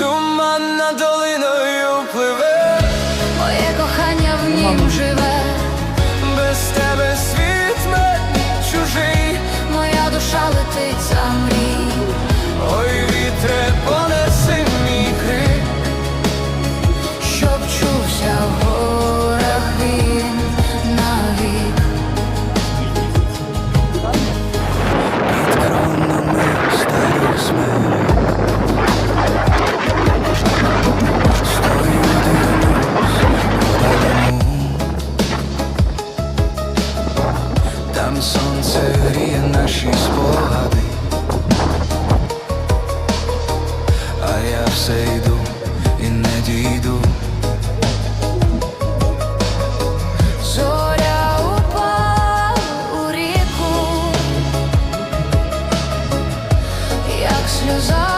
Туман над долиною пливе, Моє кохання в нім живе, без тебе світ мені чужий. моя душа летить за мрій. Там сонце гріє наші спогади, а я все йду і не дійду. Зоря упала у ріку, як сльоза.